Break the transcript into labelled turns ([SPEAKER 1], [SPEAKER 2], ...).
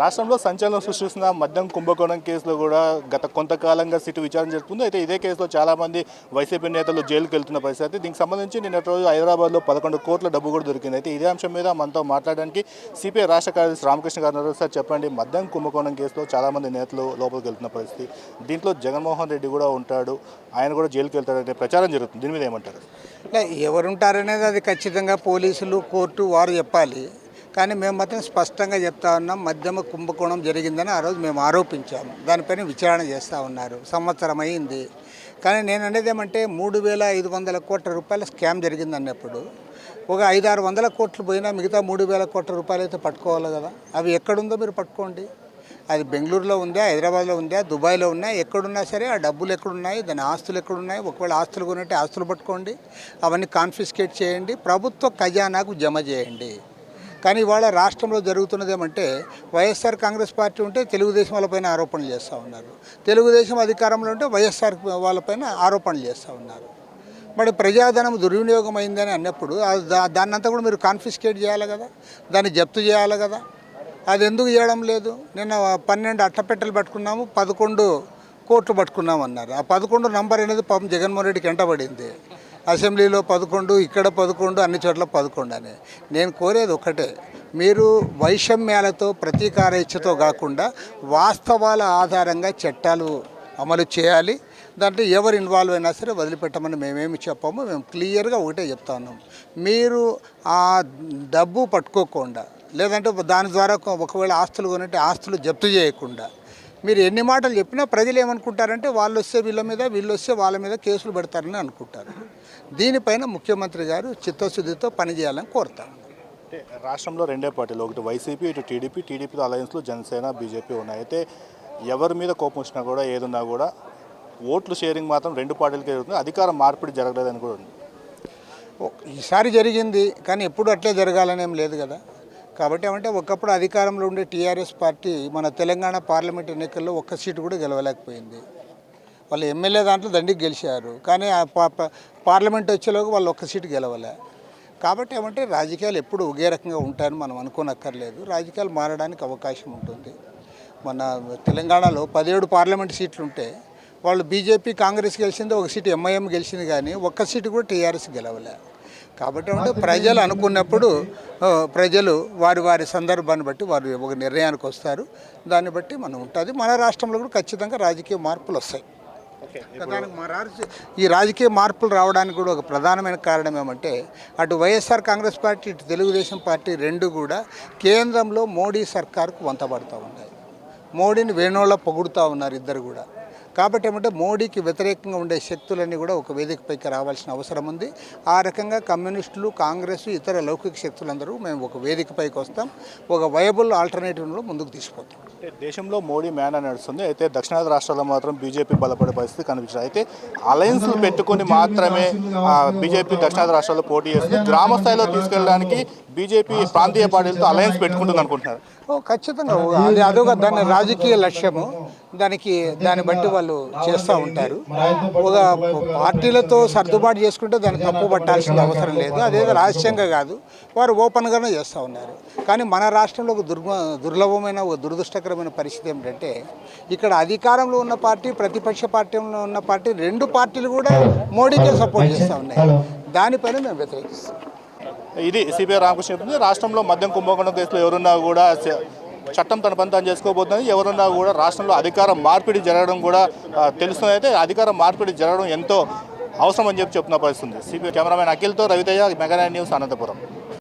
[SPEAKER 1] రాష్ట్రంలో సంచలనం సృష్టిస్తున్న మద్యం కుంభకోణం కేసులో కూడా గత కొంతకాలంగా సిట్ విచారణ జరుపుతుంది. అయితే ఇదే కేసులో చాలా మంది వైసీపీ నేతలు జైలుకు వెళ్తున్న పరిస్థితి దీనికి సంబంధించి నిన్నటి రోజు హైదరాబాద్లో పదకొండు కోట్ల డబ్బు కూడా దొరికింది. అయితే ఇదే అంశం మీద మనతో మాట్లాడడానికి సిపిఐ రాష్ట్ర కార్యదర్శి రామకృష్ణ గారు సార్ చెప్పండి మద్యం కుంభకోణం కేసులో చాలా మంది నేతలు లోపలికి వెళ్తున్న పరిస్థితి. దీంట్లో జగన్మోహన్ రెడ్డి కూడా ఉంటాడు ఆయన కూడా జైలుకి వెళ్తాడనే ప్రచారం జరుగుతుంది. దీని మీద ఏమంటారు?
[SPEAKER 2] ఎవరుంటారనేది అది ఖచ్చితంగా పోలీసులు కోర్టు వారు చెప్పాలి. కానీ మేము మాత్రం స్పష్టంగా చెప్తా ఉన్నాం మధ్యమ కుంభకోణం జరిగిందని ఆ రోజు మేము ఆరోపించాము. దానిపైన విచారణ చేస్తూ ఉన్నారు. సంవత్సరం అయింది. కానీ నేను అనేది ఏమంటే మూడు వేల ఐదు వందల కోట్ల రూపాయల స్కామ్ జరిగింది అన్నప్పుడు. ఒక ఐదు ఆరు వందల కోట్లు పోయినా మిగతా మూడు వేల కోట్ల రూపాయలు అయితే పట్టుకోవాలి కదా. అవి ఎక్కడుందో మీరు పట్టుకోండి. అది బెంగళూరులో ఉందా హైదరాబాద్లో ఉందా దుబాయ్లో ఉన్నా ఎక్కడున్నా సరే ఆ డబ్బులు ఎక్కడున్నాయి దాని ఆస్తులు ఎక్కడున్నాయి ఒకవేళ ఆస్తులు కొన్నట్టే ఆస్తులు పట్టుకోండి అవన్నీ కాన్ఫిస్కేట్ చేయండి ప్రభుత్వ ఖజానాకు జమ చేయండి. కానీ ఇవాళ రాష్ట్రంలో జరుగుతున్నది ఏమంటే వైఎస్ఆర్ కాంగ్రెస్ పార్టీ ఉంటే తెలుగుదేశం వాళ్ళపైన ఆరోపణలు చేస్తూ ఉన్నారు. తెలుగుదేశం అధికారంలో ఉంటే వైఎస్ఆర్ వాళ్ళపైన ఆరోపణలు చేస్తూ ఉన్నారు. మరి ప్రజాధనం దుర్వినియోగం అయిందని అన్నప్పుడు దాన్నంతా కూడా మీరు కాన్ఫిస్కేట్ చేయాలి కదా? దాన్ని జప్తు చేయాలి కదా? అది ఎందుకు చేయడం లేదు? నిన్న పన్నెండు అట్టపెట్టెలు పట్టుకున్నాము పదకొండు కోట్లు పట్టుకున్నాము అన్నారు ఆ పదకొండు నంబర్ అనేది పాపం జగన్మోహన్ రెడ్డికి ఎంటబడింది. అసెంబ్లీలో పదకొండు ఇక్కడ పదకొండు అన్ని చోట్ల పదకొండు అని. నేను కోరేది ఒకటే మీరు వైషమ్యాలతో ప్రతీకార ఇచ్చతో కాకుండా వాస్తవాల ఆధారంగా చట్టాలు అమలు చేయాలి. దాంట్లో ఎవరు ఇన్వాల్వ్ అయినా సరే వదిలిపెట్టమని మేమేమి చెప్పామో. మేము క్లియర్గా ఒకటే చెప్తా ఉన్నాం మీరు ఆ డబ్బు పట్టుకోకుండా లేదంటే దాని ద్వారా ఒకవేళ ఆస్తులు కొనంటే ఆస్తులు జప్తు చేయకుండా మీరు ఎన్ని మాటలు చెప్పినా ప్రజలు ఏమనుకుంటారంటే వాళ్ళు వస్తే వీళ్ళ మీద వీళ్ళు వస్తే వాళ్ళ మీద కేసులు పెడతారని అనుకుంటారు. దీనిపైన ముఖ్యమంత్రి గారు చిత్తశుద్ధితో పనిచేయాలని కోరుతాను
[SPEAKER 1] అంటే రాష్ట్రంలో రెండే పార్టీలు ఒకటి వైసీపీ ఇటు టీడీపీ. టీడీపీతో అలయన్స్లో జనసేన బీజేపీ ఉన్నాయి. అయితే ఎవరి మీద కోపం వచ్చినా కూడా ఏదున్నా కూడా ఓట్లు షేరింగ్ మాత్రం రెండు పార్టీలకే జరుగుతుంది. అధికార మార్పిడి జరగలేదని కూడా ఉంది.
[SPEAKER 2] ఈసారి జరిగింది కానీ ఎప్పుడు అట్లే జరగాలని లేదు కదా. కాబట్టి ఏమంటే ఒకప్పుడు అధికారంలో ఉండే టీఆర్ఎస్ పార్టీ మన తెలంగాణ పార్లమెంట్ ఎన్నికల్లో ఒక్క సీటు కూడా గెలవలేకపోయింది. వాళ్ళు ఎమ్మెల్యే దాంట్లో దండికి గెలిచారు. కానీ ఆ పా- పార్లమెంట్ వచ్చేలోకి వాళ్ళు ఒక్క సీటు గెలవలే. కాబట్టి ఏమంటే రాజకీయాలు ఎప్పుడు ఒకే రకంగా ఉంటాయని మనం అనుకోనక్కర్లేదు. రాజకీయాలు మారడానికి అవకాశం ఉంటుంది. మన తెలంగాణలో పదిహేడు పార్లమెంట్ సీట్లు ఉంటే వాళ్ళు బీజేపీ కాంగ్రెస్ గెలిచింది ఒక సీటు ఎంఐఎం గెలిచింది కానీ ఒక్క సీటు కూడా టీఆర్ఎస్ గెలవలే. కాబట్టి ప్రజలు అనుకున్నప్పుడు ప్రజలు వారి వారి సందర్భాన్ని బట్టి వారు ఒక నిర్ణయానికి వస్తారు. దాన్ని బట్టి మనం ఉంటుంది. మన రాష్ట్రంలో కూడా ఖచ్చితంగా రాజకీయ మార్పులు వస్తాయి. ఈ రాజకీయ మార్పులు రావడానికి కూడా ఒక ప్రధానమైన కారణం ఏమంటే అటు వైఎస్ఆర్ కాంగ్రెస్ పార్టీ ఇటు తెలుగుదేశం పార్టీ రెండు కూడా కేంద్రంలో మోడీ సర్కార్కు వంతపడుతూ ఉన్నాయి. మోడీని వేణోళ్ళ పొగుడుతూ ఉన్నారు ఇద్దరు కూడా. కాబట్టి ఏమంటే మోడీకి వ్యతిరేకంగా ఉండే శక్తులన్నీ కూడా ఒక వేదికపైకి రావాల్సిన అవసరం ఉంది. ఆ రకంగా కమ్యూనిస్టులు కాంగ్రెస్ ఇతర లౌకిక శక్తులందరూ మేము ఒక వేదికపైకి వస్తాం. ఒక వయబుల్ ఆల్టర్నేటివ్లో ముందుకు తీసుకుపోతాం.
[SPEAKER 1] అంటే దేశంలో మోడీ మ్యాన్ అని నడుస్తుంది. అయితే దక్షిణాది రాష్ట్రాల్లో మాత్రం బీజేపీ బలపడే పరిస్థితి కనిపించింది అయితే అలయన్స్లు పెట్టుకొని మాత్రమే బీజేపీ దక్షిణాది రాష్ట్రాల్లో పోటీ చేస్తుంది. గ్రామ స్థాయిలో తీసుకెళ్ళడానికి బీజేపీ ప్రాంతీయ పార్టీలతో అలయన్స్ పెట్టుకుంటుంది అనుకుంటున్నారు
[SPEAKER 2] ఖచ్చితంగా. అది అదొక దాని రాజకీయ లక్ష్యము. దానికి దాన్ని బట్టి వాళ్ళు చేస్తూ ఉంటారు. ఒక పార్టీలతో సర్దుబాటు చేసుకుంటే దాన్ని తప్పు పట్టాల్సిన అవసరం లేదు. అదేదో రహస్యంగా కాదు. వారు ఓపెన్గానే చేస్తూ ఉన్నారు. కానీ మన రాష్ట్రంలో ఒక దుర్మ దుర్లభమైన ఒక దురదృష్టకరమైన పరిస్థితి ఏమిటంటే ఇక్కడ అధికారంలో ఉన్న పార్టీ ప్రతిపక్ష పార్టీలో ఉన్న పార్టీ రెండు పార్టీలు కూడా మోడీకే సపోర్ట్ చేస్తూ ఉన్నాయి. దానిపైన మేము వ్యతిరేకిస్తాం.
[SPEAKER 1] ఇది సిపిఐ రామకృష్ణ రాష్ట్రంలో మద్యం కుంభకోణం కేసులో ఎవరున్నా కూడా చట్టం తన పని తాను చేసుకోబోతుంది ఎవరున్నా కూడా రాష్ట్రంలో అధికార మార్పిడి జరగడం కూడా తెలుస్తుంది. అయితే అధికార మార్పిడి జరగడం ఎంతో అవసరం అని చెప్పి చెప్తున్న పరిస్థితుంది CPI cameraman అఖిల్తో Ravitayya mega nine news Anantapuram.